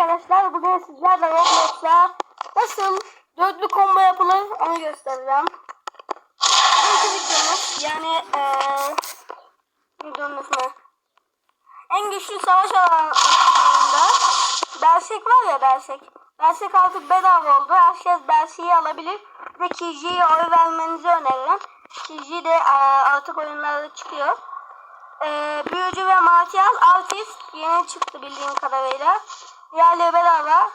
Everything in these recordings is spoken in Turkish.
arkadaşlar. Bugün sizlerle Roblox'ta nasıl dörtlü combo yapılır onu göstereceğim. Bugünkü videomuz yani eee en güçlü savaş alanlarında Bersek var ya Bersek. Bersek artık bedava oldu. Herkes Bersek'i alabilir. Ve Kiji'ye oy vermenizi öneririm. Kiji de eee, artık oyunlarda çıkıyor. Ee, büyücü ve Matias Artist yeni çıktı bildiğim kadarıyla. Diğerleri bedava.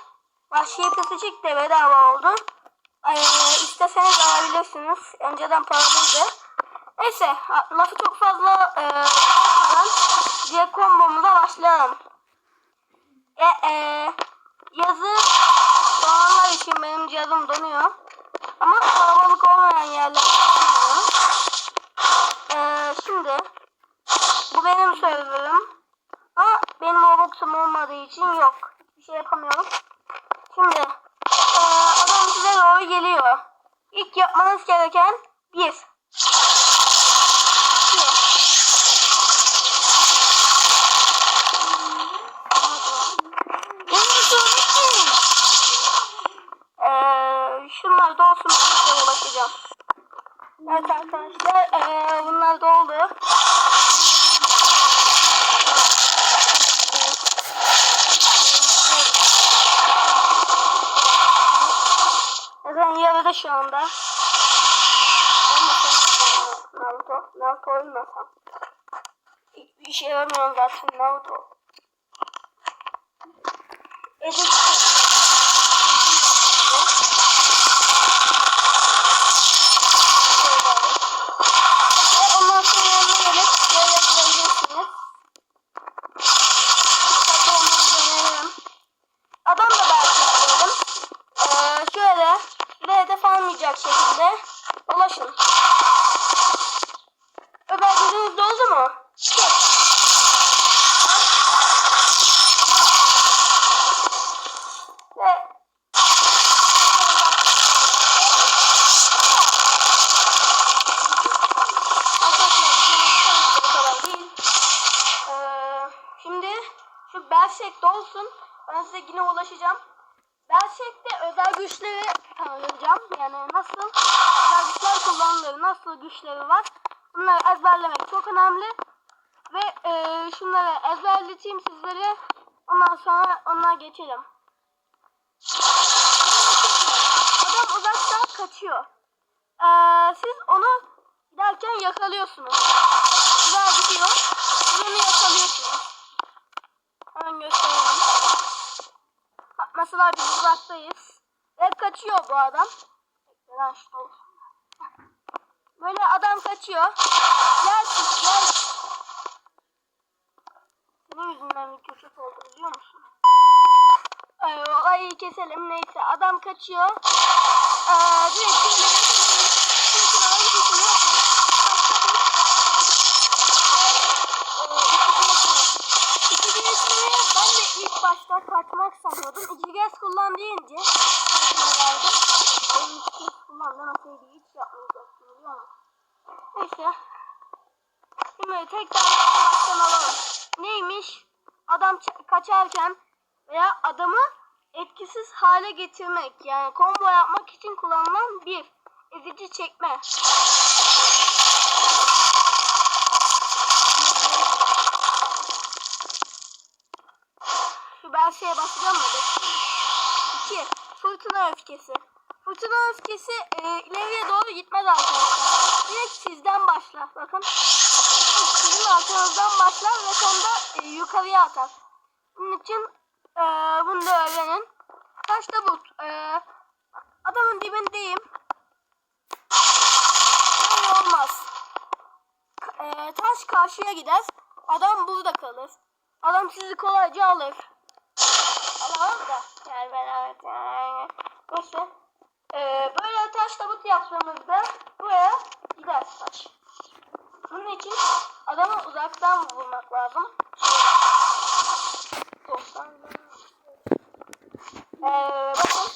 Vahşi Pısıcık de bedava oldu. Ee, isteseniz alabilirsiniz. Önceden paralıydı. Neyse lafı çok fazla e, uzatmadan diğer kombomuza başlayalım. E, e, yazı doğanlar için benim cihazım donuyor. Ama kalabalık olmayan yerler. Ee, şimdi bu benim serverım. Ama benim Robux'um olmadığı için yok. Bir şey yapamıyorum. Şimdi adam size doğru geliyor. İlk yapmanız gereken bir. Eee, şunlar da olsun. Ulaşacağım. Evet arkadaşlar eee, bunlar doldu. Zaten yarıda şu anda. Olmasam Naruto. Naruto olmasam. Hiçbir işe yaramıyor zaten Naruto. Edit Ve ondan sonra yanına gelip böyle yapabilirsiniz. Dikkatli olmanızı öneririm. Adam da belki diyelim. Ee, şöyle ve hedef almayacak şekilde ulaşın. Ömer gözünüz doldu mu? Çek. Ve Arkadaşlar, bu kadar değil. Ee, şimdi şu Berserk dolsun. Ben size yine ulaşacağım. Berserk'te özel güçleri tanıyacağım. Yani nasıl özel güçler kullanılır, nasıl güçleri var. Bunları ezberlemek çok önemli. Ve e, şunları ezberleteyim sizlere. Ondan sonra onlara geçelim. Adam uzaktan kaçıyor. Ee, siz onu giderken yakalıyorsunuz. Güzel gidiyor. Siz onu yakalıyorsunuz. Hemen gösterelim. Mesela biz uzaktayız. Ve kaçıyor bu adam. Böyle adam kaçıyor. Gel gel. Senin yüzünden bir köşet oldu biliyor musun? Ay, olayı keselim neyse. Adam kaçıyor. Ee, direkt başta kaçmak sanıyordum. İki kez kullan deyince aklıma geldi. Benim iki kez kullan demeseydi hiç yapmayacaktım biliyor musun? Neyse. Şimdi tekrar baştan alalım. Neymiş? Adam kaçarken veya adamı etkisiz hale getirmek. Yani combo yapmak için kullanılan bir ezici çekme. Şeye basacağım mı? İki. Fırtına öfkesi. Fırtına öfkesi e, ileriye doğru gitmez arkadaşlar. Direkt sizden başlar. Bakın. Sizin arkanızdan başlar ve sonra e, yukarıya atar. Bunun için e, bunu da öğrenin. Taşta but. E, adamın dibindeyim. Böyle olmaz. E, taş karşıya gider. Adam burada kalır. Adam sizi kolayca alır. Alamam da. Yani ben evet. Yani. Neyse. Ee, böyle taş tabut yaptığımızda buraya gider taş. Bunun için adamı uzaktan vurmak lazım. Şöyle. 90. Ee, bakın.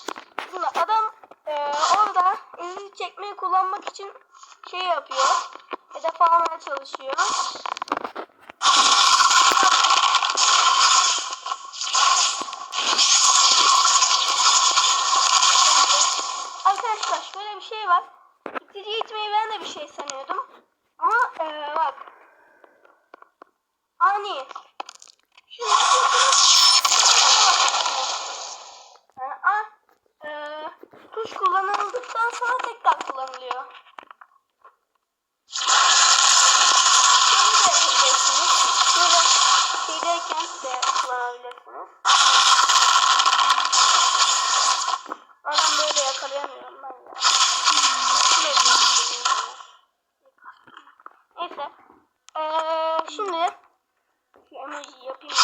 Şimdi adam e, orada elini çekmeyi kullanmak için şey yapıyor. Hedef almaya çalışıyor. böyle bir şey sanıyordum. Ama ee, bak. Ani. Şimdi e, e, tuş kullanıldıktan sonra tekrar kullanılıyor. enerji yapayım.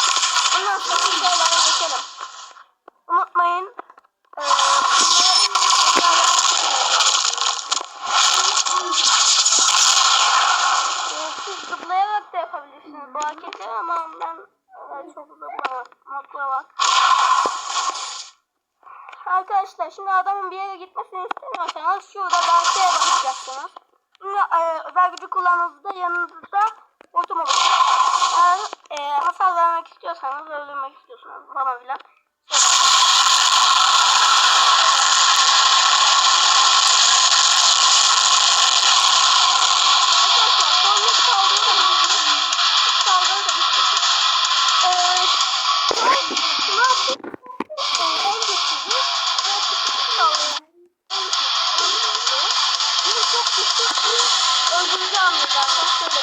Ondan sonra şimdi olaya geçelim. Unutmayın. Ee, siz zıplayarak da yapabilirsiniz bu hareketi ama ben çok zıplamam. Bak. Arkadaşlar şimdi adamın bir yere gitmesini istemiyorsanız şurada derseye bakacaksınız. Şimdi e, özel gücü kullandığınızda yanınızda otomobil e, hasarlanmak istiyorsanız, öldürmek istiyorsanız falan filan. Öldürücü anlayacak.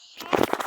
share.